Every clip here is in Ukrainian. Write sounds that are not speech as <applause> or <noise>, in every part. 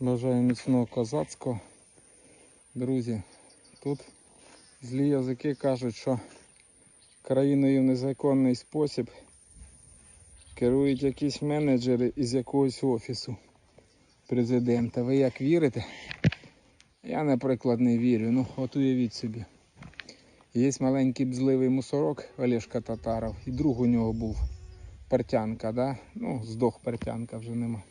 Бажаю міцного козацького. Друзі, тут злі язики кажуть, що країною в незаконний спосіб керують якісь менеджери із якогось офісу президента. Ви як вірите? Я, наприклад, не вірю. Ну, от уявіть собі. Є маленький бзливий мусорок Олешка Татаров, і друг у нього був Пертянка, да? ну, здох Пертянка вже нема.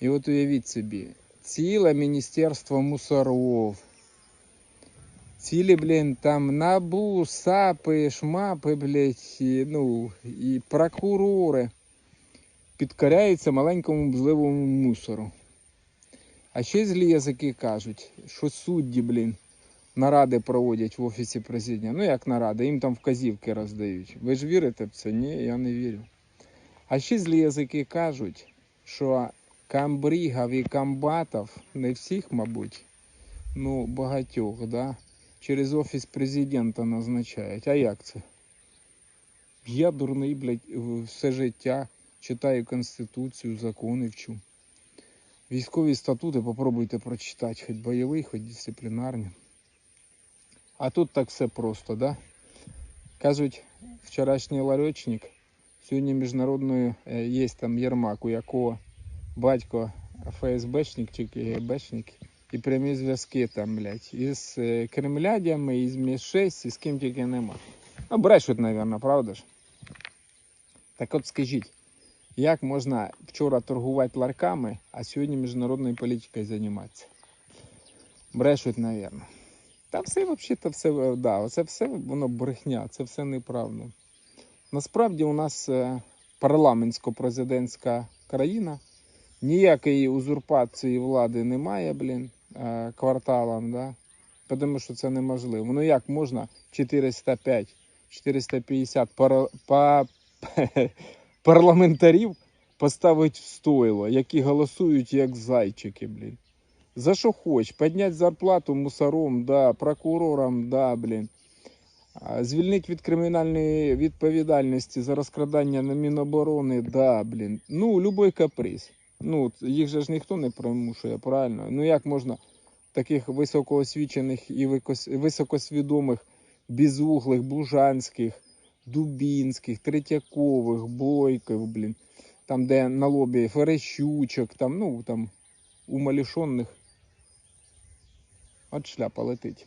І от уявіть собі, ціле міністерство мусоров. Цілі, блін, там набу, сапи, шмапи, блядь, і, ну, і прокурори підкоряються маленькому бзливому мусору. А ще злі язики кажуть, що судді, блін, наради проводять в офісі президента. Ну як наради, їм там вказівки роздають. Ви ж вірите в це? Ні, я не вірю. А ще злі язики кажуть, що камбрігав і камбатов, не всіх, мабуть, ну багатьох, да, через офіс президента назначають. А як це? Я дурний, блядь, все життя читаю Конституцію, закони вчу. Військові статути попробуйте прочитати, хоч бойовий, хоч дисциплінарні. А тут так все просто, да? Кажуть, вчорашній ларьочник, сьогодні міжнародною е, є там Єрмак, у якого батько ФСБшник чи КГБшник, і прямі зв'язки там, блядь, із е, кремлядями, із Мі-6, і з ким тільки нема. Ну, брешуть, мабуть, правда ж? Так от скажіть, як можна вчора торгувати ларками, а сьогодні міжнародною політикою займатися? Брешуть, мабуть. Та все взагалі-то все, е, да, це все воно брехня, це все неправда. Насправді у нас е, парламентсько-президентська країна, ніякої узурпації влади немає, блін, е, кварталом, да? тому що це неможливо. Ну як можна 405, 450 пара, па, <laughs> парламентарів поставити в стойло, які голосують як зайчики, блін. За що хоч, підняти зарплату мусором, да, прокурорам, да, блін. Звільнити від кримінальної відповідальності за розкрадання на Міноборони, да, блін. Ну, любой каприз. Ну, їх же ж ніхто не примушує, правильно? Ну як можна таких високоосвічених і високосвідомих, безуглих, бужанських, дубінських, третьякових, бойків, блін, там, де на лобі Ферещучок, там, ну, там, умалішених. От шляпа летить.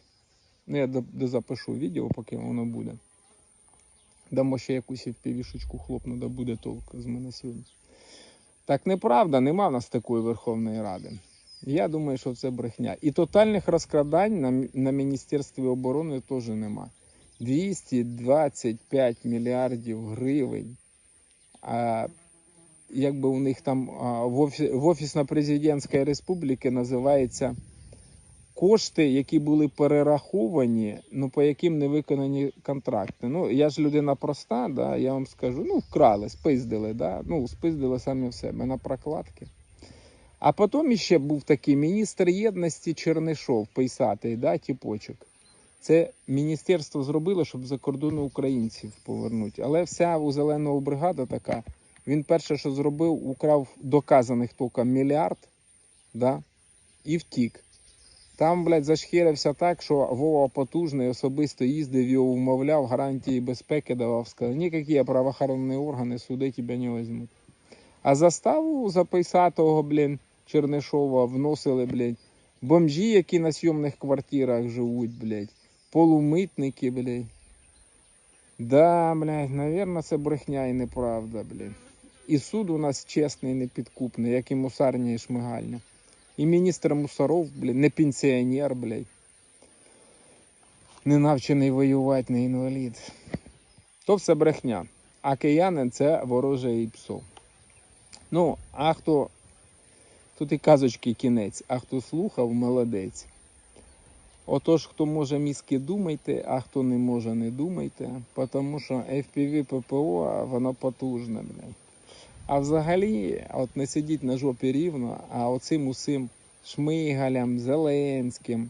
Ну, я до- дозапишу відео, поки воно буде. Дамо ще якусь впівішечку хлопну, да буде толк з мене сьогодні. Так неправда, нема в нас такої Верховної Ради. Я думаю, що це брехня. І тотальних розкрадань на, на Міністерстві оборони теж нема. 225 мільярдів гривень. А, якби у них там а, в, офіс, в Офісно-президентській республіки називається кошти, які були перераховані, ну по яким не виконані контракти. Ну, я ж людина проста, да, я вам скажу, ну, вкрали, спиздили, да, ну, спиздили самі в себе на прокладки. А потім ще був такий міністр єдності Чернишов, писатий, да, тіпочок. Це міністерство зробило, щоб за кордону українців повернути. Але вся у зеленого бригада така. Він перше, що зробив, украв доказаних тільки мільярд, да, і втік. Там, блядь, зашхірився так, що Вова потужний особисто їздив, його умовляв, гарантії безпеки давав, сказав, ніякі правоохоронні органи суди тебе не візьмуть. А заставу за писатого, блін, Чернишова вносили, блядь, бомжі, які на сйомних квартирах живуть, блядь, полумитники, блядь. Да, блядь, навірно, це брехня і неправда, блядь. І суд у нас чесний, непідкупний, як і мусарня і шмигальня. І міністр мусоров, блін, не пенсіонер, блядь. Не навчений воювати, не інвалід. То все брехня. А киянин це вороже і псо. Ну, а хто. Тут і казочки кінець, а хто слухав, молодець. Отож, хто може мізки думайте, а хто не може, не думайте, тому що FPV ППО, воно потужне, блядь. А взагалі, от не сидіть на жопі рівно, а оцим усім шмигалям, Зеленським,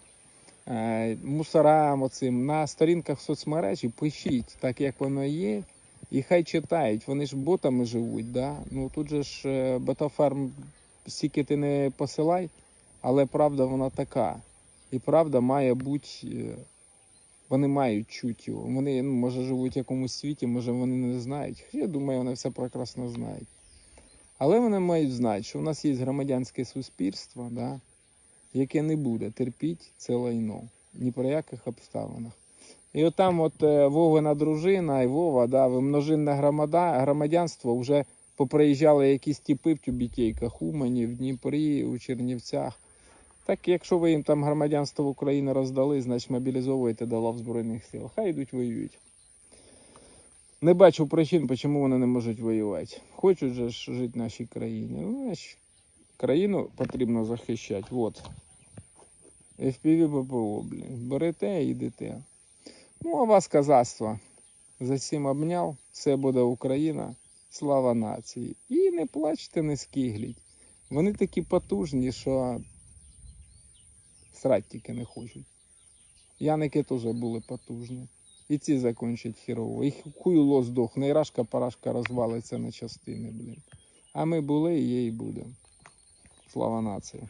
е, мусорам оцим на сторінках соцмережі пишіть так, як воно є, і хай читають. Вони ж ботами живуть, да? Ну тут же ж е, ботафарм стільки ти не посилай, Але правда вона така. І правда має бути. е, Вони мають чути його. Вони, ну, може, живуть в якомусь світі, може вони не знають. Я думаю, вони все прекрасно знають. Але вони мають знати, що в нас є громадянське суспільство, да, яке не буде терпіти це лайно ні про яких обставинах. І от там от е, Вовина дружина і Вова, да, множинне громадянство вже поприїжджали якісь типи в Тюбітейках, Умані, в Дніпрі, у Чернівцях. Так якщо ви їм там громадянство України роздали, значить мобілізовуєте до лав Збройних сил. Хай йдуть воюють. Не бачу причин, чому вони не можуть воювати. Хочуть же жити в нашій країні. Ну, значить, країну потрібно захищати. От. FPV ППО, блін. Берете і йдете. Ну, а вас казацтво. За всім обняв, все буде Україна, слава нації. І не плачте, не скигліть. Вони такі потужні, що срать тільки не хочуть. Яники теж були потужні. І ці закінчать хірово. І хуйло здохне, і рашка парашка розвалиться на частини, блін. А ми були і є і будемо. Слава нації.